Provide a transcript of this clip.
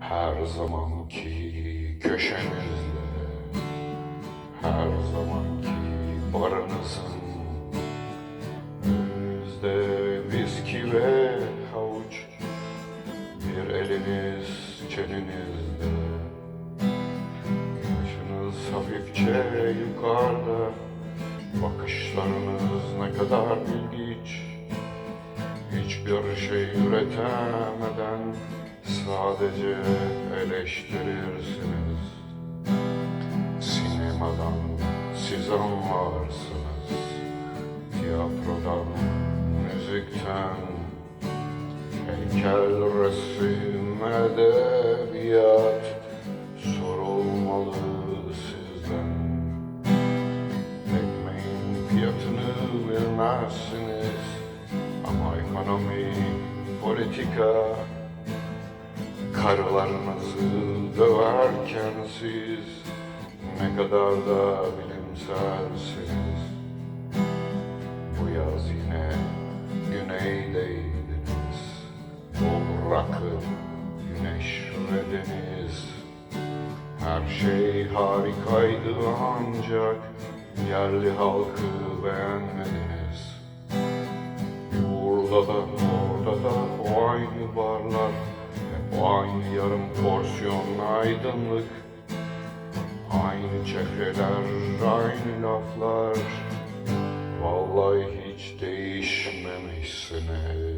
Her zamanki köşenizde Her zamanki barınızın Önünüzde viski ve havuç Bir eliniz çeninizde Başınız hafifçe yukarıda Bakışlarınız ne kadar ilginç Hiçbir şey üretemeden sadece eleştirirsiniz. Sinemadan siz anlarsınız. Tiyatrodan, müzikten, heykel, resim, edebiyat fiyatını bilmezsiniz ama ekonomi, politika Karılarınızı döverken siz ne kadar da bilimselsiniz. Bu yaz yine güneydeydiniz Bu rakı, güneş ve deniz her şey harikaydı ancak yerli halkı beğenmediniz. Burada da orada da o aynı barlar, hep aynı yarım porsiyon aydınlık. Aynı çehreler, aynı laflar, vallahi hiç değişmemişsiniz.